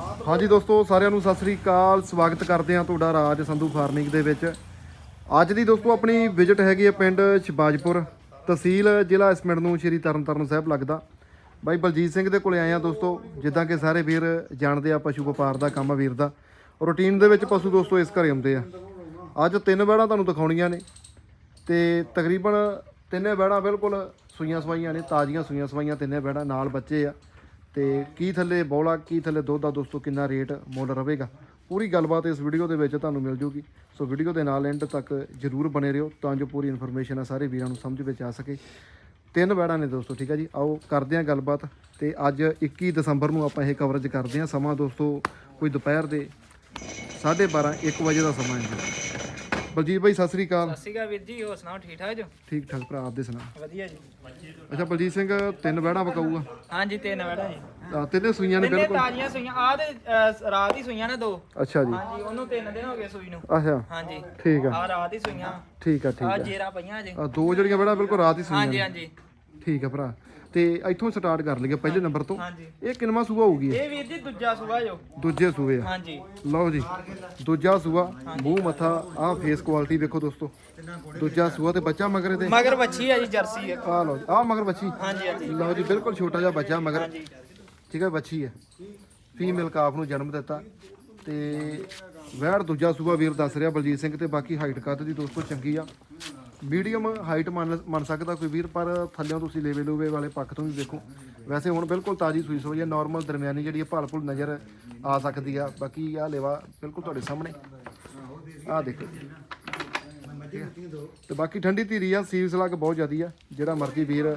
ਹਾਂਜੀ ਦੋਸਤੋ, ਸਾਰਿਆਂ ਨੂੰ ਸਤਿ ਸ੍ਰੀ ਅਕਾਲ। ਸਵਾਗਤ ਕਰਦੇ ਹਾਂ ਤੁਹਾਡਾ ਰਾਜ ਸੰਧੂ ਫਾਰਮਿੰਗ ਦੇ ਵਿੱਚ। ਅੱਜ ਦੀ ਦੋਸਤੋ, ਆਪਣੀ ਵਿਜ਼ਿਟ ਹੈਗੀ ਹੈ ਪਿੰਡ ਸ਼ਿਬਾਜਪੁਰ ਤਹਿਸੀਲ ਜ਼ਿਲ੍ਹਾ ਇਸ ਪਿੰਡ ਨੂੰ ਸ਼੍ਰੀ ਤਰਨਤਾਰਨ ਸਾਹਿਬ ਲੱਗਦਾ। ਬਾਈ ਬਲਜੀਤ ਸਿੰਘ ਦੇ ਕੋਲੇ ਆਏ ਆ ਦੋਸਤੋ, ਜਿੱਦਾਂ ਕਿ ਸਾਰੇ ਵੀਰ ਜਾਣਦੇ ਆ, ਪਸ਼ੂ ਵਪਾਰ ਦਾ ਕੰਮ ਆ ਵੀਰ ਦਾ। ਰੂਟੀਨ ਦੇ ਵਿੱਚ ਪਸ਼ੂ ਦੋਸਤੋ, ਇਸ ਘਰੇ ਆਉਂਦੇ ਆ। ਅੱਜ ਤਿੰਨ ਬੈੜਾਂ ਤੁਹਾਨੂੰ ਦਿਖਾਉਣੀਆਂ ਨੇ ਤੇ ਤਕਰੀਬਨ ਤਿੰਨੇ ਬੈੜਾਂ ਬਿਲਕੁਲ ਸੂਈਆਂ ਸਵਾਈਆਂ ਨੇ, ਤਾਜ਼ੀਆਂ ਸੂਈਆਂ ਸਵਾਈਆਂ ਤਿੰਨੇ ਬੈੜਾਂ ਨਾਲ ਬੱਚੇ ਆ। ਤੇ ਕੀ ਥੱਲੇ ਬੌਲਾ, ਕੀ ਥੱਲੇ ਦੁੱਧ ਦਾ ਦੋਸਤੋ, ਕਿੰਨਾ ਰੇਟ ਮੁੱਲ ਰਹੇਗਾ? ਪੂਰੀ ਗੱਲਬਾਤ ਇਸ ਵੀਡੀਓ ਦੇ ਵਿੱਚ ਤੁਹਾਨੂੰ ਮਿਲ ਜੂਗੀ। ਸੋ ਵੀਡੀਓ ਦੇ ਨਾਲ ਐਂਡ ਤੱਕ ਜਰੂਰ ਬਣੇ ਰਹੋ ਤਾਂ ਜੋ ਪੂਰੀ ਇਨਫੋਰਮੇਸ਼ਨ ਆ ਸਾਰੇ ਵੀਰਾਂ ਨੂੰ ਸਮਝ ਵਿੱਚ ਆ ਸਕੇ। ਤਿੰਨ ਬੈੜਾਂ ਨੇ ਦੋਸਤੋ, ਠੀਕ ਹੈ ਜੀ? ਆਓ ਕਰਦੇ ਹਾਂ ਗੱਲਬਾਤ ਤੇ ਅੱਜ 21 ਦਸੰਬਰ ਨੂੰ ਆਪਾਂ ਇਹ ਕਵਰੇਜ ਕਰਦੇ ਹਾਂ। ਸਮਾਂ ਦੋਸਤੋ, ਕੋਈ ਦੁਪਹਿਰ ਦੇ 12:30 1 ਵਜੇ ਦਾ ਸਮਾਂ ਹੈ ਬਲਜੀਤ ਭਾਈ ਸਤਿ ਸ੍ਰੀ ਅਕਾਲ। ਸਤਿ ਸ਼੍ਰੀ ਅਕਾਲ ਵੀਰ ਜੀ ਹੋਰ ਸੁਣਾਓ ਠੀਕ ਠਾਕ ਜੋ? ਠੀਕ ਠਾਕ ਭਰਾ ਆਪਦੇ ਸੁਣਾ ਵਧੀਆ ਜੀ। ਅੱਛਾ ਬਲਜੀਤ ਸਿੰਘ ਤਿੰਨ ਬੈੜਾਂ ਪਕਾਊਗਾ? ਹਾਂਜੀ ਤਿੰਨ ਵੜਾ ਜੀ। ਆਹ, ਤਿੰਨੇ ਸੂਈਆਂ ਨੇ ਤਿੰਨੇ ਬਿਲਕੁਲ? ਤਾਜ਼ੀਆਂ ਸੂਈਆਂ ਆ ਤੇ ਅਹ, ਰਾਤ ਹੀ ਸੂਈਆਂ ਨੇ ਦੋ। ਅੱਛਾ ਜੀ। ਹਾਂਜੀ ਉਹਨੂੰ ਤਿੰਨ ਦਿਨ ਹੋ ਗਏ ਸੂਈ ਨੂੰ। ਅੱਛਾ। ਹਾਂਜੀ। ਠੀਕ ਆ। ਆ ਰਾਤ ਹੀ ਸੂਈਆਂ। ਠੀਕ ਆ ਠੀਕ ਆ ਆ। ਜੇਰਾ ਪਈਆਂ ਜੀ ਆ ਦੋ ਜਿਹੜੀਆਂ ਬੈੜਾਂ ਬਿਲਕੁਲ ਰਾਤ ਹੀ ਸੂਈਆਂ ਹਾਂਜੀ ਨੇ। ਹਾਂਜੀ। ਠੀਕ ਆ ਭਰਾ। ਤੇ ਇੱਥੋਂ ਸਟਾਰਟ ਕਰ ਲਈਏ ਪਹਿਲੇ ਨੰਬਰ ਤੋਂ। ਹਾਂਜੀ। ਇਹ ਕਿੰਨਵਾਂ ਸੂਆ ਹੋਊਗੀ ਇਹ? ਵੀਰ ਜੀ ਦੂਜਾ ਸੂਆ ਜੋ ਦੂਜੇ ਸੂਏ ਆ। ਹਾਂਜੀ। ਲਓ ਜੀ ਦੂਜਾ ਸੂਆ ਮੂੰਹ ਮੱਥਾ ਆਹ ਫੇਸ ਕੁਆਲਿਟੀ ਵੇਖੋ ਦੋਸਤੋ। ਦੂਜਾ ਸੂਆ ਤੇ ਬੱਚਾ ਮਗਰ ਇਹਦੇ। ਮਗਰ ਬੱਚੀ ਆ ਜੀ ਜਰਸੀ ਇੱਕ ਆਹ ਲਓ ਜੀ, ਆਹ ਮਗਰ ਬੱਚੀ। ਹਾਂਜੀ ਹਾਂਜੀ। ਲਓ ਜੀ ਬਿਲਕੁਲ ਛੋਟਾ ਜਿਹਾ ਬੱਚਾ ਮਗਰ। ਹਾਂਜੀ। ਠੀਕ ਹੈ ਬੱਚੀ ਹੈ। ਫੀਮੇਲ ਕਾਫ ਨੂੰ ਜਨਮ ਦਿੱਤਾ। ਤੇ ਵਹਿੜ ਦੂਜਾ ਸੂਆ ਵੀਰ ਦੱਸ ਰਿਹਾ ਬਲਜੀਤ ਸਿੰਘ ਤੇ ਬਾਕੀ ਹਾਈਟ ਕੱਦ ਦੀ ਦੋਸਤੋ ਚੰਗੀ ਆ। ਮੀਡੀਅਮ ਹਾਈਟ ਮੰਨ ਮੰਨ ਸਕਦਾ ਕੋਈ ਵੀਰ, ਪਰ ਥੱਲਿਓਂ ਤੁਸੀਂ ਲੇਵੇ ਲੂਵੇ ਵਾਲੇ ਪੱਖ ਤੋਂ ਵੀ ਦੇਖੋ ਵੈਸੇ ਹੁਣ ਬਿਲਕੁਲ ਤਾਜੀ ਸੂਈ ਸੋਈ ਹੈ ਨਾਰਮਲ ਦਰਮਿਆਨੀ ਜਿਹੜੀ ਭਲ ਭੁਲ ਨਜ਼ਰ ਆ ਸਕਦੀ ਆ। ਬਾਕੀ ਆ ਲੇਵਾ ਬਿਲਕੁਲ ਤੁਹਾਡੇ ਸਾਹਮਣੇ। ਆ ਦੇਖੋ। ਠੀਕ ਤੇ ਬਾਕੀ ਠੰਡੀ ਧੀਰੀ ਆ ਸੀਲ ਸਲੱਗ ਬਹੁਤ ਜ਼ਿਆਦੀ ਆ। ਜਿਹੜਾ ਮਰਜ਼ੀ ਵੀਰ,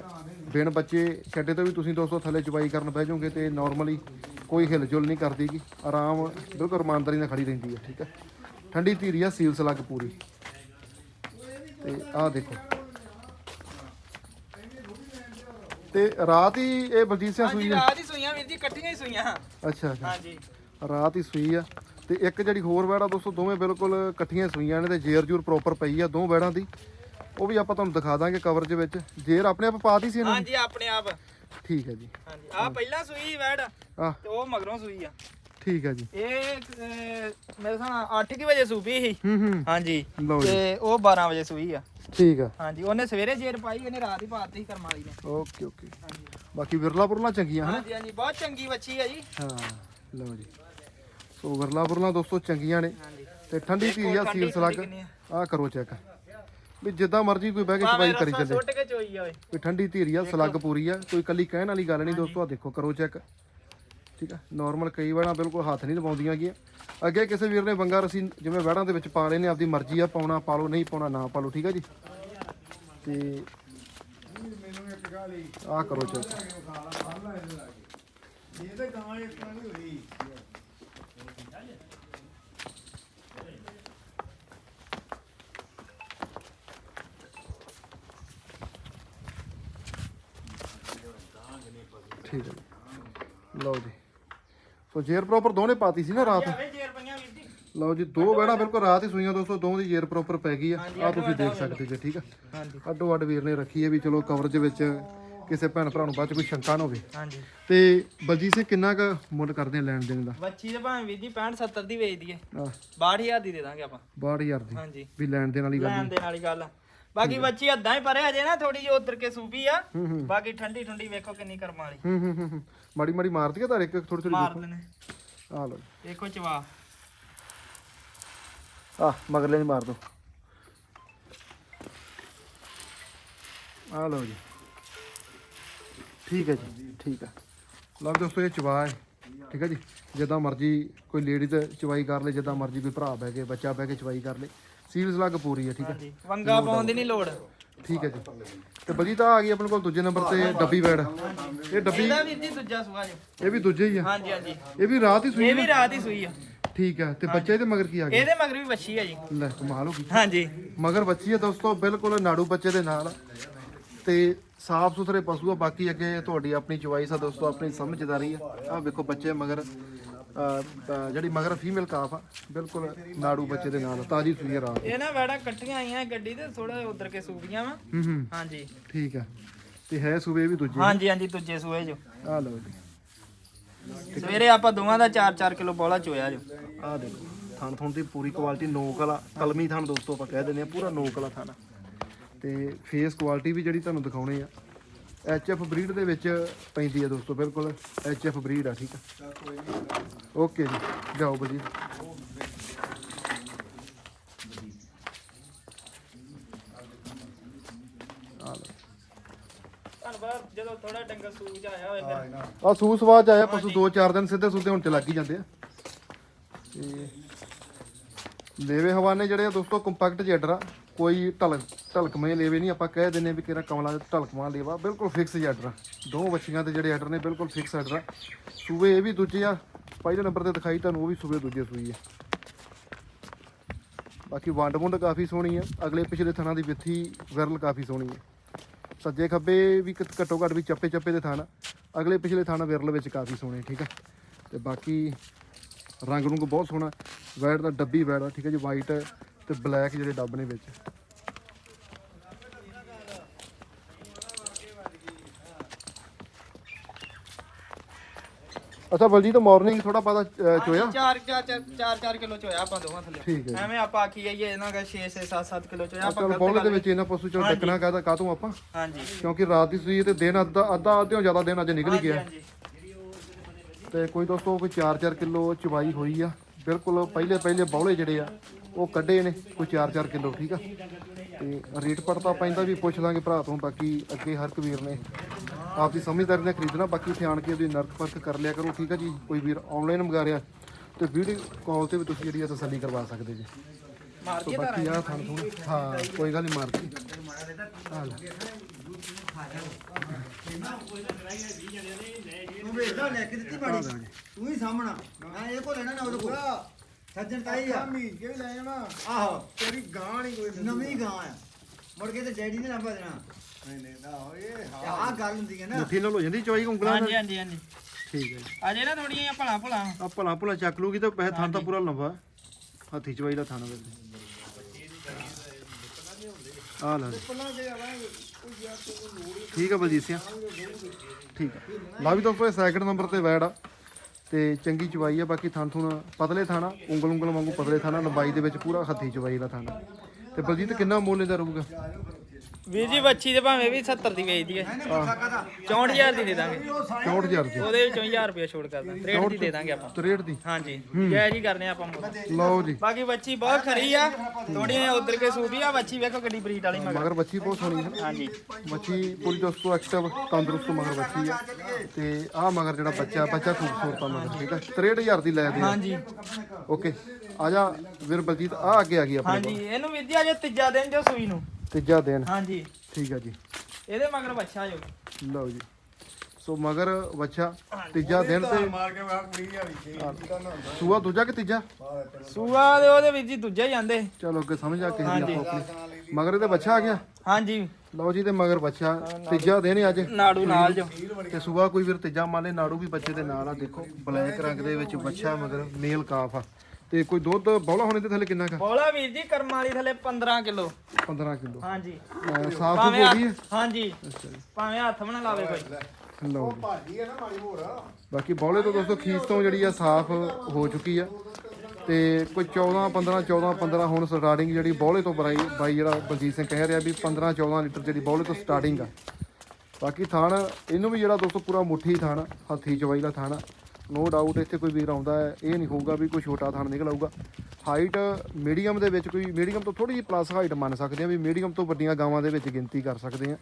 ਬਿਨ ਬੱਚੇ ਛੱਡੇ ਤੋਂ ਵੀ ਤੁਸੀਂ ਦੋਸਤੋ ਥੱਲੇ ਚੁਬਾਈ ਕਰਨ ਬਹਿ ਜਾਓਗੇ ਤੇ ਨਾਰਮਲੀ ਕੋਈ ਹਿਲਜੁਲ ਨਹੀਂ ਕਰਦੀਗੀ। ਆਰਾਮ ਬਿਲਕੁਲ ਇਮਾਨਦਾਰੀ ਨਾਲ ਖੜੀ ਰਹਿੰਦੀ ਆ, ਠੀਕ ਹੈ ਠੰਡੀ ਧੀਰੀ ਆ ਸੀਲ ਸਲੱਗ ਪੂਰੀ। ਤੇ ਆਹ ਦੇਖੋ। ਤੇ ਰਾਤ ਹੀ ਇਹ ਬਲਜੀਤ ਸਿੰਘ ਹਾਂਜੀ ਸੂਈ ਆ ਰਾਤ ਹੀ ਸੂਈਆਂ ਵੀਰ ਜੀ ਇਕੱਠੀਆਂ ਹੀ ਸੂਈਆਂ। ਅੱਛਾ ਅੱਛਾ। ਹਾਂਜੀ। ਰਾਤ ਹੀ ਸੂਈ ਆ। ਤੇ ਇੱਕ ਜਿਹੜੀ ਹੋਰ ਵੈੜਾ ਦੋਸਤੋ ਦੋਵੇਂ ਬਿਲਕੁਲ ਇਕੱਠੀਆਂ ਸੂਈਆਂ ਨੇ ਤੇ ਜੇਰ ਜੂਰ ਪ੍ਰੋਪਰ ਪਈ ਆ ਦੋ ਵੈੜਾਂ ਦੀ। ਉਹ ਵੀ ਆਪਾਂ ਤੁਹਾਨੂੰ ਦਿਖਾ ਦਾਂਗੇ ਕਵਰ ਦੇ ਵਿੱਚ। ਜੇਰ ਆਪਣੇ ਆਪ ਪਾਤੀ ਸੀ ਇਹਨਾਂ ਹਾਂਜੀ ਆਪਣੇ ਆਪ। ਨੇ ਠੀਕ ਹੈ ਜੀ। ਹਾਂਜੀ। ਆ ਪਹਿਲਾਂ ਸੂਈ ਵੈੜ ਤੇ ਉਹ ਮਗਰੋਂ ਸੂਈ ਆ। ਠੀਕ ਹੈ ਜੀ। ਇਹ ਅਹ, ਮੇਰੇ ਸਾਹ 8 ਵਜੇ ਸੂਪੀ ਸੀ। ਹੂੰ ਹੂੰ। ਹਾਂਜੀ। ਲਓ ਜੀ। ਤੇ ਉਹ 12 ਵਜੇ ਸੂਈ ਆ। ਠੀਕ ਆ। ਹਾਂਜੀ ਉਹਨੇ ਸਵੇਰੇ ਜੇਰ ਪਾਈ ਇਹਨੇ ਰਾਤ ਹੀ ਪਾਤੀ ਕਰਮ ਵਾਲੀ ਨੇ। Okay okay. ਹਾਂਜੀ। ਬਾਕੀ ਵਿਰਲਾ ਪੁਰਲਾ ਚੰਗੀਆਂ ਹਨ? ਹਾਂਜੀ ਹਾਂਜੀ ਬਹੁਤ ਚੰਗੀ ਬੱਚੀ ਆ ਜੀ। ਹਾਂ ਲਓ ਜੀ। ਸੋ ਵਿਰਲਾ ਪੁਰਲਾ ਦੋਸਤੋ ਚੰਗੀਆਂ ਨੇ। ਹਾਂਜੀ। ਤੇ ਠੰਡੀ ਧੀ ਆ ਸੀਲ ਸਲੱਗ। ਆ? ਕਰੋ ਚੈੱਕ। ਵੀ ਜਿੱਦਾਂ ਮਰਜ਼ੀ ਕੋਈ ਬਹਿ ਕੇ ਚਬਾਈ ਕਰੀ ਚੱਲੇ। ਸੁੱਟ ਕੇ ਚੋਈ ਜਾਵੇ। ਵੀ ਠੰਡੀ ਧੀਰੀ ਆ ਸਲੱਗ ਪੂਰੀ ਆ। ਕੋਈ ਕੱਲੀ ਕਹਿਣ ਵਾਲੀ ਗੱਲ ਨਹੀਂ ਦੋਸਤੋ ਆ ਦੇਖੋ ਕਰੋ ਚੈੱਕ। ਠੀਕ ਆ? ਨਾਰਮਲ ਕਈ ਵਾਰਾਂ ਬਿਲਕੁਲ ਹੱਥ ਨਹੀਂ ਲਵਾਉਂਦੀਆਂ ਗੀਆਂ ਅੱਗੇ ਕਿਸੇ ਵੀਰ ਨੇ ਬੰਗਾ ਰਸੀ ਜਿਵੇਂ ਵਹਿੜਾਂ ਦੇ ਵਿੱਚ ਪਾ ਲੈਨੇ ਆਪਦੀ ਮਰਜ਼ੀ ਆ, ਪਾਉਣਾ ਪਾ ਲਓ, ਨਹੀਂ ਪਾਉਣਾ ਨਾ ਪਾ ਲਓ, ਠੀਕ ਆ ਜੀ? ਤੇ ਆ ਕਰੋ ਚੈੱਕ ਠੀਕ ਹੈ ਜੀ। ਲਓ ਜੀ ਸੋ ਜੇਰ ਪ੍ਰੋਪਰ ਦੋਨੇ ਪਾਤੀ ਸੀ ਨਾ ਰਾਤ। ਆਵੇ ਜੇਰ ਪਈਆਂ ਵੀਰ ਜੀ। ਲਓ ਜੀ ਦੋ ਬੈੜਾ ਬਿਲਕੁਲ ਰਾਤ ਹੀ ਸੂਈਆਂ ਦੋਸਤੋ ਦੋਵਾਂ ਦੀ ਜੇਰ ਪ੍ਰੋਪਰ ਪੈ ਗਈ ਆ। ਆ ਤੁਸੀਂ ਦੇਖ ਸਕਦੇ ਜੀ ਠੀਕ ਆ? ਹਾਂਜੀ। ਅੱਡੋ ਅੱਡ ਵੀਰ ਨੇ ਰੱਖੀ ਹੈ ਵੀ ਚਲੋ ਕਵਰੇਜ ਵਿੱਚ ਕਿਸੇ ਭੈਣ ਭਰਾ ਨੂੰ ਬਾਅਦ ਚ ਕੋਈ ਸ਼ੰਕਾ ਨਾ ਹੋਵੇ। ਹਾਂਜੀ। ਤੇ ਬਲਜੀਤ ਸਿੰਘ ਕਿੰਨਾ ਕੁ ਮੁੱਲ ਕਰਦੇ ਆ ਲੈਣ ਦੇਣ ਦਾ? ਬੱਚੀ ਦੇ ਭਾਵੇਂ ਵੀਰ ਜੀ 65 70 ਦੀ ਵੇਚ ਦਈਏ ਆ 62000 ਦੀ ਦੇ ਦਾਂਗੇ ਆਪਾਂ। 62000 ਦੀ। ਹਾਂਜੀ। ਵੀ ਲੈਣ ਦੇਣ ਵਾਲੀ ਗੱਲ ਲੈਣ ਦੇਣ ਵਾਲੀ ਗੱਲ ਆ। ਬਾਕੀ ਬੱਚੀ ਅੱਧਾ ਹੀ ਪਰੇ ਹਜੇ ਨਾ ਥੋੜੀ ਜਿਹੀ ਉਧਰ ਕੇ ਸੂਪੀ ਆ ਬਾਕੀ ਠੰਡੀ ਠੰਡੀ ਵੇਖੋ ਕਿੰਨੀ ਕਰਮਾਂ ਵਾਲੀ। ਹੂੰ ਹੂੰ ਹੂੰ, ਹੂੰ। ਮਾੜੀ ਮਾੜੀ ਮਾਰਦੀ ਆ ਤਾਂ ਇੱਕ ਥੋੜੀ ਥੋੜੀ ਮਾਰ ਲੈਣੇ ਆ ਲਓ। ਦੇਖੋ ਚਵਾ। ਆ ਮਗਰਲੇ ਨਹੀਂ ਮਾਰ ਦੋ। ਆ ਲਓ ਜੀ। ਠੀਕ ਹੈ ਜੀ ਠੀਕ ਹੈ ਲਓ ਦੋਸਤੋ ਇਹ ਚਵਾ ਹੈ। ਠੀਕ ਹੈ ਜੀ। ਜਿੱਦਾਂ ਮਰਜ਼ੀ ਕੋਈ ਲੇਡੀਜ਼ ਚਵਾਈ ਕਰ ਲੇ ਜਿੱਦਾਂ ਮਰਜ਼ੀ ਕੋਈ ਭਰਾ ਬਹਿ ਕੇ ਬੱਚਾ ਬਹਿ ਕੇ ਚਵਾਈ ਕਰ ਲੇ। ਸੀਲਸ ਲੱਗ ਪੂਰੀ ਹੈ ਠੀਕ ਹੈ? ਹਾਂਜੀ। ਵੰਗਾ ਪਾਉਣ ਦੀ ਨਹੀਂ ਲੋੜ। ਠੀਕ ਹੈ ਜੀ। ਤੇ ਬਜੀ ਤਾਂ ਆ ਗਈ ਆਪਣੇ ਕੋਲ ਦੂਜੇ ਨੰਬਰ ਤੇ ਡੱਬੀ ਬੈਡ ਇਹ ਡੱਬੀ ਇਹਦਾ ਵੀਰ ਜੀ ਦੂਜਾ ਸੂਆ ਜੀ। ਇਹ ਵੀ ਦੂਜੇ ਹੀ ਆ। ਹਾਂਜੀ ਹਾਂਜੀ। ਇਹ ਵੀ ਰਾਤ ਹੀ ਸੂਈ ਇਹ ਵੀ ਰਾਤ ਹੀ ਸੂਈ ਆ। ਠੀਕ ਹੈ ਤੇ ਬੱਚੇ ਇਹਦੇ ਮਗਰ ਕੀ ਆ ਗਿਆ ਇਹਦੇ ਮਗਰ ਵੀ ਬੱਚੀ ਆ ਜੀ। ਲੈ ਕਮਾਲ ਹੋ ਗਈ। ਹਾਂਜੀ। ਮਗਰ ਬੱਚੀ ਹੈ ਦੋਸਤੋ ਬਿਲਕੁਲ ਨਾੜੂ ਬੱਚੇ ਦੇ ਨਾਲ। ਤੇ ਸਾਫ਼ ਸੁਥਰੇ ਪਸ਼ੂ ਆ ਬਾਕੀ ਅੱਗੇ ਤੁਹਾਡੀ ਆਪਣੀ ਚੁਆਇਸ ਆ ਦੋਸਤੋ ਆਪਣੀ ਸਮਝਦਾਰੀ ਆ। ਆ ਵੇਖੋ ਬੱਚੇ ਮਗਰ। ਅਹ, ਜਿਹੜੀ ਮਗਰ ਫੀਮੇਲ ਕਾਫ ਆ ਬਿਲਕੁਲ ਨਾੜੂ ਬੱਚੇ ਦੇ ਨਾਲ ਤਾਜੀ ਸੂਈ ਆ ਰਾਤ ਇਹ ਨਾ ਵੈੜਾ ਕੱਟੀਆਂ ਆਈਆਂ ਗੱਡੀ ਤੇ ਥੋੜਾ ਉਧਰ ਕੇ ਸੂਪੀਆਂ ਵਾ। ਹੂੰ ਹੂੰ। ਹਾਂਜੀ। ਠੀਕ ਆ। ਤੇ ਹੈ ਸੂਬੇ ਵੀ ਦੂਜੇ? ਹਾਂਜੀ ਹਾਂਜੀ ਦੂਜੇ ਸੂਏ ਜੋ। ਆ ਲਓ ਜੀ। ਸਵੇਰੇ ਆਪਾਂ ਦੋਵਾਂ ਦਾ 4-4 ਕਿਲੋ ਬੋਲਾ ਚੋਇਆ ਜੋ। ਆ ਦੇਖੋ ਥਣ ਥਣ ਦੀ ਪੂਰੀ ਕੁਆਲਿਟੀ ਨੋਕ ਵਾਲਾ ਕਲਮੀ ਥਣ ਦੋਸਤੋ ਆਪਾਂ ਕਹਿ ਦਿੰਦੇ ਆ ਪੂਰਾ ਨੋਕ ਵਾਲਾ ਥਣ ਤੇ ਫੇਸ ਕੁਆਲਿਟੀ ਵੀ ਜਿਹੜੀ ਤੁਹਾਨੂੰ ਦਿਖਾਉਣੇ ਆ ਐਚ ਐਫ ਬਰੀਡ ਦੇ ਵਿੱਚ ਪੈਂਦੀ ਆ ਦੋਸਤੋ ਬਿਲਕੁਲ ਐਚ ਐਫ ਬਰੀਡ ਆ ਠੀਕ ਆ? ਓਕੇ ਜੀ ਜਾਓ ਬਲਜੀਤ ਆ ਲਓ ਤੁਹਾਨੂੰ ਪਤਾ ਜਦੋਂ ਥੋੜਾ ਡੰਗਰ ਸੂਜ ਆਇਆ ਹੋਵੇ ਫਿਰ ਆ ਸੂਸਵਾਜ ਆਇਆ ਪਸ਼ੂ 2-4 ਦਿਨ ਸਿੱਧੇ ਸੁੱਧੇ ਹੁਣ ਚ ਲੱਗ ਹੀ ਜਾਂਦੇ ਆ। ਤੇ ਲੇਵੇ ਹਵਾਨੇ ਜਿਹੜੇ ਆ ਦੋਸਤੋ ਕੰਪੈਕਟ ਜੈਡਰ ਆ ਕੋਈ ਢਲਕ, ਢਲਕਵੇਂ ਲੇਵੇ ਨਹੀਂ, ਆਪਾਂ ਕਹਿ ਦਿੰਨੇ ਵੀ ਕਿਹੜਾ ਕਮਲਾ ਢਲਕਵਾਂ ਲੇਵਾ, ਬਿਲਕੁਲ ਫਿਕਸ ਜੈਡਰ ਆ। ਦੋ ਬੱਚੀਆਂ ਦੇ ਜਿਹੜੇ ਆਰਡਰ ਨੇ, ਬਿਲਕੁਲ ਫਿਕਸ ਆਰਡਰ ਆ। ਸੂਵੇ ਇਹ ਵੀ ਦੂਜੇ ਆ, ਪਹਿਲੇ ਨੰਬਰ ਤੇ ਦਿਖਾਈ ਤੁਹਾਨੂੰ, ਉਹ ਵੀ ਸੂਵੇ ਦੂਜੇ ਸੂਈ ਆ। ਬਾਕੀ ਵੰਡ ਵੁੰਡ ਕਾਫੀ ਸੋਹਣੀ ਆ, ਅਗਲੇ ਪਿਛਲੇ ਥਣਾ ਦੀ ਵਿੱਥੀ ਵਿਰਲ ਕਾਫੀ ਸੋਹਣੀ ਆ। ਸੱਜੇ ਖੱਬੇ ਵੀ ਘੱਟੋ ਘੱਟ ਵੀ ਚੱਪੇ ਚੱਪੇ ਦੇ ਥਣ ਅਗਲੇ ਪਿਛਲੇ ਥਣ ਵਿਰਲ ਵਿੱਚ ਕਾਫੀ ਸੋਹਣੇ ਠੀਕ ਆ? ਤੇ ਬਾਕੀ ਰੰਗ ਰੁੰਗ ਬਹੁਤ ਸੋਹਣਾ ਵੈਟ ਦਾ ਡੱਬੀ ਵੈਟ ਆ, ਠੀਕ ਹੈ ਜੀ ਵਾਈਟ ਤੇ ਬਲੈਕ ਜਿਹੜੇ ਡੱਬ ਨੇ ਵਿੱਚ। ਅੱਛਾ ਬਲਜੀਤ ਮਾਰਨਿੰਗ ਥੋੜਾ ਪਤਾ ਅ, ਚੋਇਆ? 4-4 ਕਿਲੋ ਚੋਇਆ ਆਪਾਂ ਦੋਵਾਂ ਥੱਲੇ। ਠੀਕ ਹੈ ਜੀ। ਐਵੇਂ ਆਪਾਂ ਆਖੀ ਜਾਈਏ ਇਹਨਾਂ ਦਾ 6-6 7-7 ਕਿਲੋ ਚੋਇਆ ਆਪਾਂ ਚਲ ਗਲਤ ਬੋਲੇ ਦੇ ਗੱਲ ਵਿੱਚ ਇਹਨਾਂ ਪਸ਼ੂ ਚੋਂ ਡੱਕਣਾ ਕਾਹਦਾ ਕਾਹਤੋਂ ਆਪਾਂ? ਹਾਂਜੀ। ਕਿਉਂਕਿ ਰਾਤ ਦੀ ਸੂਈ ਤੇ ਦਿਨ ਅੱਧਾ ਅੱਧਾ ਅੱਧਿਓਂ ਜ਼ਿਆਦਾ ਦਿਨ ਅੱਜ ਨਿਕਲ ਹੀ ਗਿਆ। ਹਾਂਜੀ। ਤੇ ਕੋਈ ਦੋਸਤੋ ਕੋਈ 4-4 ਕਿਲੋ ਚਵਾਈ ਹੋਈ ਆ। ਬਿਲਕੁਲ ਪਹਿਲੇ ਪਹਿਲੇ ਬੌਲੇ ਜਿਹੜੇ ਆ। ਉਹ ਕੱਢੇ ਨੇ ਕੋਈ 4-4 ਕਿਲੋ ਠੀਕ ਆ? ਤੇ ਰੇਟ ਪੜਤਾ ਪੈਂਦਾ ਵੀ ਪੁੱਛ ਲਾਂਗੇ ਭਰਾ ਤੋਂ ਬਾਕੀ ਅੱਗੇ ਹਰ ਇੱਕ ਵੀਰ ਨੇ ਆਪਦੀ ਸਮਝਦਾਰੀ ਨਾਲ ਖਰੀਦਣਾ ਬਾਕੀ ਇੱਥੇ ਆਣ ਕੇ ਉਹਦੀ ਨਰਕ ਪਰਖ ਕਰ ਲਿਆ ਕਰੋ ਠੀਕ ਆ ਜੀ? ਕੋਈ ਵੀਰ ਆਨਲਾਈਨ ਮੰਗਾ ਰਿਹਾ ਤੇ ਵੀਡੀਓ ਕਾਲ ਤੇ ਵੀ ਤੁਸੀਂ ਜਿਹੜੀ ਆ ਤਸੱਲੀ ਕਰਵਾ ਸਕਦੇ ਜੀ। ਮਾਰ ਬਾਕੀ ਆ ਥਣ ਥੁਣ ਹਾਂ ਕੋਈ ਗੱਲ ਨਹੀਂ ਮਾਰਦੀ ਆ ਲੈ। ਤੂੰ ਵੇਖਦਾ ਲੈ ਕੇ ਦਿੱਤੀ ਬਾੜੀ। ਤੂੰ ਹੀ ਸਾਹਮਣਾ। ਮੈਂ ਇਹ ਕੋ ਲੈਣਾ ਨਾ ਉਹਦੇ ਕੋਲ। ਸੱਜਣ ਤਾਈ ਆ। ਮੀਨ ਕੇ ਵੀ ਲੈ ਜਾਣਾ। ਆਹੋ। ਤੇਰੀ ਗਾਂ ਨਹੀਂ ਕੋਈ ਨਵੀਂ ਗਾਂ ਆ। ਮੁੜ ਕੇ ਤੇ ਡੈਡੀ ਨੇ ਲੱਭਾ ਦੇਣਾ ਨਹੀਂ ਨਹੀਂ ਨਾ ਹੋਏ ਆਹ ਗੱਲ ਹੁੰਦੀ ਹੈ ਨਾ। ਮੁੱਠੀ ਨਾਲ ਹੋ ਜਾਂਦੀ ਚਵਾਈ ਉਂਗਲਾਂ ਨਾਲ। ਹਾਂਜੀ ਹਾਂਜੀ ਹਾਂਜੀ। ਠੀਕ ਹੈ ਜੀ। ਅਜੇ ਨਾ ਥੋੜੀਆਂ ਜਿਹੀਆਂ ਭਲਾ ਭਲਾ। ਆ ਭਲਾ ਭਲਾ ਚੱਕ ਲੂਗੀ ਤਾਂ ਪੈਸੇ ਥਣ ਤਾਂ ਪੂਰਾ ਲੰਬਾ। ਹੱਥੀ ਚਵਾਈ ਦਾ ਥਣ ਵੇਲੇ ਆ ਲੈ ਜੀ। ਠੀਕ ਆ ਬਲਜੀਤ ਸਿੰਘ। ਠੀਕ ਆ ਲਾ ਵੀ ਦੋਸਤੋ ਇਹ ਸੈਕਿੰਡ ਨੰਬਰ ਤੇ ਵੈੜ ਆ। ਤੇ ਚੰਗੀ ਚਵਾਈ ਆ, ਬਾਕੀ ਥਣ ਥੁਣ ਪਤਲੇ ਥਾਣਾ ਉਂਗਲ ਉਂਗਲ ਵਾਂਗੂ ਪਤਲੇ ਥਾਣਾ, ਲੰਬਾਈ ਦੇ ਵਿੱਚ ਪੂਰਾ ਹੱਥੀ ਚਵਾਈ ਦਾ ਥਾਣਾ। ਤੇ ਬਲਜੀਤ, ਕਿੰਨਾ ਮੁੱਲ ਇਹਦਾ ਰਹੂਗਾ? ਵੀਰ ਜੀ ਬੱਚੀ ਤੇ ਭਾਵੇਂ ਵੀ 70 ਦੀ ਵੇਚਦੀ ਹੈ। ਇਹਨੇ ਪੁੱਛਾ ਕਾਦਾ 64000 ਦੀ ਦੇ ਦਾਂਗੇ। 64000 ਦੀ। ਉਹਦੇ ਵਿੱਚੋਂ 1000 ਰੁਪਏ ਛੋੜ ਕਰ ਦਾਂ 63 ਦੀ ਦੇ ਦਾਂਗੇ ਆਪਾਂ। 63 ਦੀ। ਹਾਂਜੀ। ਜੈ ਜੀ ਕਰਨੇ ਆਪਾਂ ਲਓ ਜੀ। ਬਾਕੀ ਬੱਚੀ ਬਹੁਤ ਖਰੀ ਆ। ਥੋੜੀਆਂ ਉਧਰ ਕੇ ਸੂਬੀ ਆ। ਬੱਚੀ ਵੇਖੋ ਗੱਡੀ ਬਰੀਡ ਵਾਲੀ ਮਗਰ। ਮਗਰ ਬੱਚੀ ਬਹੁਤ ਸੋਹਣੀ ਹੈ। ਹਾਂਜੀ। ਮੱਛੀ ਪੂਰੀ ਦੋਸਤੋ ਐਕਟਿਵ ਤੰਦਰੁਸਤ ਮਗਰ ਬੱਚੀ ਆ। ਤੇ ਆਹ ਮਗਰ ਜਿਹੜਾ ਬੱਚਾ ਬੱਚਾ ਖੂਬਸੂਰਤ ਆ ਮਗਰ ਠੀਕ ਹੈ 63000 ਦੀ ਲੈ ਦੇ ਹਾਂਜੀ। ਓਕੇ। ਆ ਜਾ ਵੀਰ ਬਲਜੀਤ ਆ ਅੱਗੇ ਆ ਗਈ ਆਪਣੇ ਹਾਂਜੀ। ਇਹਨੂੰ ਵਿਦਿਆ ਜੇ ਤੀਜਾ ਦਿਨ ਜੋ ਸੂਈ ਨੂੰ। ਤੀਜਾ ਦਿਨ। ਹਾਂਜੀ। ਠੀਕ ਆ ਜੀ। ਇਹਦੇ ਮਗਰ ਬੱਚਾ ਜੋ ਲਓ ਜੀ। ਸੋ ਮਗਰ ਬੱਚਾ ਤੀਜਾ ਦਿਨ ਤੇ ਮਾਰ ਕੇ ਮੈਂ ਕੁੜੀ ਆ ਵੀ ਇਹਦਾ ਨਾ ਹੁੰਦਾ ਸੂਆ ਦੂਜਾ ਕਿ ਤੀਜਾ? ਸੂਆ ਦੇ ਉਹਦੇ ਵਿੱਚ ਹੀ ਦੂਜਾ ਹੀ ਜਾਂਦੇ ਚਲੋ ਅੱਗੇ ਸਮਝ ਆ ਆਪੋ ਆਪਣੀ। ਮਗਰ ਇਹਦੇ ਬੱਚਾ ਆ ਗਿਆ? ਹਾਂਜੀ। ਲਓ ਜੀ ਤੇ ਮਗਰ ਬੱਚਾ ਤੀਜਾ ਦਿਨ ਹੀ ਅੱਜ। ਨਾੜੂ ਨਾਲ ਜੋ। ਤੇ ਸੂਆ ਕੋਈ ਵੀਰ ਤੀਜਾ ਮੰਨ ਲੈ ਨਾੜੂ ਵੀ ਬੱਚੇ ਦੇ ਨਾਲ ਆ ਦੇਖੋ। ਬਲੈਕ ਰੰਗ ਦੇ ਵਿੱਚ ਬੱਚਾ ਮਗਰ ਮੇਲ ਕਾਫ ਆ। ਤੇ ਕੋਈ ਦੁੱਧ ਬੌਲਾ ਹੋਣੇ ਦੇ ਥੱਲੇ ਕਿੰਨਾ ਕਾ? ਬੋਲਾ ਵੀਰ ਜੀ ਕਰਮ ਵਾਲੀ ਥੱਲੇ 15 ਕਿਲੋ। 15 ਕਿਲੋ। ਹਾਂਜੀ। ਸਾਫ਼ ਭਾਵੇਂ ਹੋ ਗਈ ਹੈ ਹੱਥ- ਹਾਂਜੀ। ਭਾਵੇਂ ਹੱਥ ਬਣਾ ਲਾਵੇ ਕੋਈ। ਲਓ ਜੀ। ਭਾਜੀ ਹੈ ਨਾ ਮਾੜੀ ਹੋਰ ਬਾਕੀ ਬੌਲੇ ਤੋਂ ਦੋਸਤੋ ਖੀਸ ਤੋਂ ਜਿਹੜੀ ਆ ਸਾਫ਼ ਹੋ ਚੁੱਕੀ ਆ। ਤੇ ਕੋਈ 14 15 14 15 ਹੁਣ ਸਟਾਰਟਿੰਗ ਜਿਹੜੀ ਬੌਲੇ ਤੋਂ ਬਾਈ ਬਾਈ ਜਿਹੜਾ ਬਲਜੀਤ ਸਿੰਘ ਕਹਿ ਰਿਹਾ ਵੀ 15 14 ਲੀਟਰ ਜਿਹੜੀ ਬੌਲੇ ਤੋਂ ਸਟਾਰਟਿੰਗ ਆ। ਬਾਕੀ ਥਾਣ ਇਹਨੂੰ ਵੀ ਜਿਹੜਾ ਦੋਸਤੋ ਪੂਰਾ ਮੁੱਠੀ ਥਾਣ ਆ, ਹੱਥੀ ਚਵਾਈ ਦਾ ਥਾਣ ਨੋ ਡਾਊਟ ਇੱਥੇ ਕੋਈ ਵੀਰ ਆਉਂਦਾ ਹੈ, ਇਹ ਨਹੀਂ ਹੋਊਗਾ ਵੀ ਕੋਈ ਛੋਟਾ ਥਾਣ ਨਿਕਲ ਆਊਗਾ। ਹਾਈਟ ਮੀਡੀਅਮ ਦੇ ਵਿੱਚ ਕੋਈ ਮੀਡੀਅਮ ਤੋਂ ਥੋੜੀ ਜਿਹੀ ਪਲੱਸ ਹਾਈਟ ਮੰਨ ਸਕਦੇ ਆ ਵੀ ਮੀਡੀਅਮ ਤੋਂ ਵੱਡੀਆਂ ਗਾਵਾਂ ਦੇ ਵਿੱਚ ਗਿਣਤੀ ਕਰ ਸਕਦੇ ਆ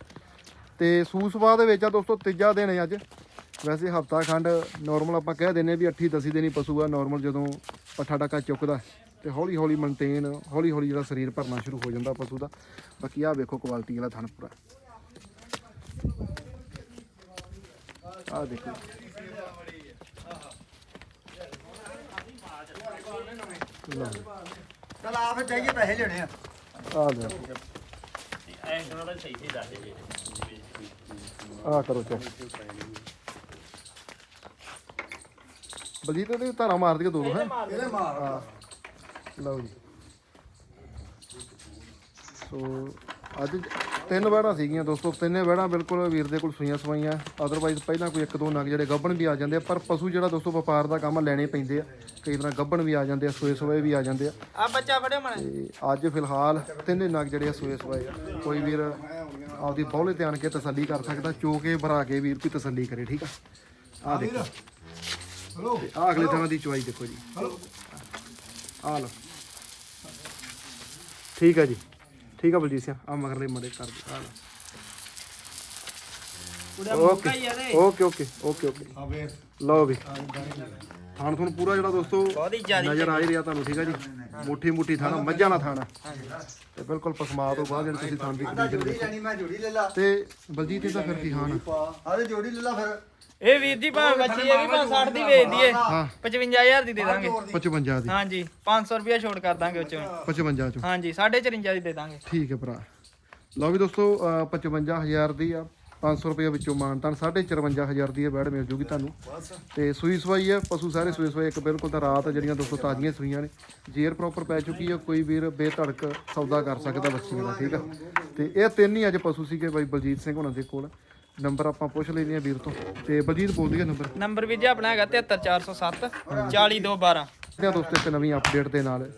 ਤੇ ਸੂਸਵਾ ਦੇ ਵਿੱਚ ਆ ਦੋਸਤੋ, ਤੀਜਾ ਦਿਨ ਹੈ ਅੱਜ। ਵੈਸੇ ਹਫਤਾ ਖੰਡ ਨਾਰਮਲ ਆਪਾਂ ਕਹਿ ਦਿੰਨੇ ਵੀ 8 10 ਦਿਨ ਹੀ ਪਸ਼ੂ ਆ ਨਾਰਮਲ ਜਦੋਂ ਪੱਠਾ ਟਾਕਾ ਚੁੱਕਦਾ ਤੇ ਹੌਲੀ ਹੌਲੀ ਮੇਨਟੇਨ ਹੌਲੀ ਹੌਲੀ ਜਿਹੜਾ ਸਰੀਰ ਭਰਨਾ ਸ਼ੁਰੂ ਹੋ ਜਾਂਦਾ ਪਸ਼ੂ ਦਾ। ਬਾਕੀ ਆਹ ਵੇਖੋ ਕੁਆਲਿਟੀ ਵਾਲਾ ਥਣ ਪੂਰਾ। ਆਹ ਦੇਖੋ ਲਓ ਜੀ, ਚਲ ਆ ਫਿਰ ਚਾਹੀਏ ਪੈਸੇ ਲੈਣੇ ਆ। ਆਹ ਦੇਖੋ ਆਹ ਕਰੋ ਚੈੱਕ। ਬਲਜੀਤ ਦੇ ਧਾਰਾ ਮਾਰ ਦਿਓ ਦੋ ਦੋ ਹੈ? ਇਹਦੇ ਮਾਰ। ਹਾਂ। ਲਓ ਜੀ। ਸੋ ਅੱਜ ਤਿੰਨ ਵਹਿੜਾਂ ਸੀਗੀਆਂ ਦੋਸਤੋ ਤਿੰਨੇ ਵਹਿੜਾਂ ਬਿਲਕੁਲ ਵੀਰ ਦੇ ਕੋਲ ਸੂਈਆਂ ਸਵਾਈਆਂ। ਅਦਰਵਾਈਜ਼ ਪਹਿਲਾਂ ਕੋਈ ਇੱਕ ਦੋ ਨਗ ਜਿਹੜੇ ਗੱਭਣ ਵੀ ਆ ਜਾਂਦੇ ਆ ਪਰ ਪਸ਼ੂ ਜਿਹੜਾ ਦੋਸਤੋ ਵਪਾਰ ਦਾ ਕੰਮ ਲੈਣੇ ਪੈਂਦੇ ਆ। ਕਈ ਤਰ੍ਹਾਂ ਗੱਭਣ ਵੀ ਆ ਜਾਂਦੇ ਆ ਸੋਏ ਸੋਏ ਵੀ ਆ ਜਾਂਦੇ ਆ। ਆ ਬੱਚਾ ਫੜਿਓ ਮਣ ਤੇ ਅੱਜ ਫਿਲਹਾਲ ਤਿੰਨੇ ਨਗ ਜਿਹੜੇ ਆ ਸੋਏ ਸੋਏ ਆ। ਕੋਈ ਵੀਰ ਆਪਦੀ ਬੌਲੇ ਤੇ ਆਣ ਕੇ ਤਸੱਲੀ ਕਰ ਸਕਦਾ ਚੋ ਕੇ ਭਰਾ ਕੇ ਵੀਰ ਦੀ ਤਸੱਲੀ ਕਰੇ ਠੀਕ ਆ? ਆ ਦੇਖੋ। ਹਲੋ। ਆ ਅਗਲੇ ਦਿਨਾਂ ਦੀ ਚੁਆਈ ਦੇਖੋ ਜੀ। ਆ ਲਓ। ਠੀਕ ਆ ਜੀ। ਠੀਕ ਆ ਬਲਜੀਤ ਸਿੰਘ ਆ ਮਗਰਲੇ ਮੜੇ ਕਰ ਦੇ ਆ ਓਕੇ ਓਕੇ ਓਕੇ ਓਕੇ। ਵੇ ਲਓ ਵੀ। ਥਾਣ ਤੁਹਾਨੂੰ ਪੂਰਾ ਜਿਹੜਾ ਦੋਸਤੋ ਨਜ਼ਰ ਆ ਹੀ ਰਿਹਾ ਤੁਹਾਨੂੰ ਠੀਕ ਆ ਜੀ? ਮੁੱਠੀ ਮੁੱਠੀ ਥਾਣਾ ਮੱਝਾਂ ਨਾਲ ਥਾਣਾ। ਤੇ ਬਿਲਕੁਲ ਪਸਮਾ ਤੋਂ ਬਾਅਦ ਜਿਹੜੇ ਤੁਸੀਂ ਥਾਣ ਦੀ ਜੋੜੀ ਲੈਣੀ ਮੈਂ ਜੋੜੀ ਲੈ ਲਾ। ਤੇ ਬਲਜੀਤ ਇਹਦਾ ਫਿਰ ਕੀ ਹਾਨ ਆ? ਜੋੜੀ ਲੈ ਲਾ ਫਿਰ। ਇਹ ਵੀਰ ਜੀ ਭਾਵੇਂ ਬੱਚੀ ਇਹ ਵੀ ਭਾਵੇਂ 60 ਦੀ ਵੇਚ ਦਈਏ। ਹਾਂ। 55000 ਦੀ ਦੇ ਦਾਂਗੇ। 55 ਦੀ। ਹਾਂਜੀ 500 ਰੁਪਇਆ ਛੋੜ ਕਰ ਦਾਂਗੇ ਉਹ ਚੋਂ 55 ਚੋਂ। ਹਾਂਜੀ 54 ਦੀ ਦੇ ਦਾਂਗੇ। ਠੀਕ ਹੈ ਭਰਾ। ਲਓ ਵੀ ਦੋਸਤੋ ਅਹ 55000 ਦੀ ਆ 500 ਰੁਪਏ ਵਿੱਚੋਂ ਮਾਨਤਾਨ 54500 ਦੀ ਇਹ ਬੈੜ ਮਿਲ ਜੂਗੀ ਤੁਹਾਨੂੰ। ਤੇ ਸੂਈ ਸਵਾਈ ਹੈ ਪਸ਼ੂ ਸਾਰੇ ਸੂਈ ਸਵਾਈ ਇੱਕ ਬਿਲਕੁਲ ਤਾਂ ਰਾਤ ਜਿਹੜੀਆਂ ਦੋਸਤੋ ਤਾਜ਼ੀਆਂ ਸੂਈਆਂ ਨੇ ਜੇਰ ਪ੍ਰੋਪਰ ਪੈ ਚੁੱਕੀ ਹੈ ਕੋਈ ਵੀਰ ਬੇਧੜਕ ਸੌਦਾ ਕਰ ਸਕਦਾ ਬੱਚੀਆਂ ਦਾ ਠੀਕ ਆ? ਤੇ ਇਹ ਤਿੰਨ ਹੀ ਅੱਜ ਪਸ਼ੂ ਸੀਗੇ ਬਾਈ ਬਲਜੀਤ ਸਿੰਘ ਹੁਣਾਂ ਦੇ ਕੋਲ। ਨੰਬਰ ਆਪਾਂ ਪੁੱਛ ਲੈਂਦੇ ਆ ਵੀਰ ਤੋਂ। ਤੇ ਬਲਜੀਤ ਬੋਲ ਦਈਏ ਨੰਬਰ। ਨੰਬਰ ਵੀਰ ਜੀ ਆਪਣਾ ਹੈਗਾ 73407 40212 ਤੇ ਦੋਸਤੋ ਇੱਕ ਨਵੀਂ ਅਪਡੇਟ ਦੇ ਨਾਲ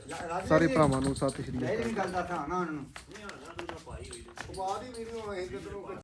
ਸਾਰੇ ਭਰਾਵਾਂ ਨੂੰ ਸਤਿ ਸ਼੍ਰੀ ਅਕਾਲ।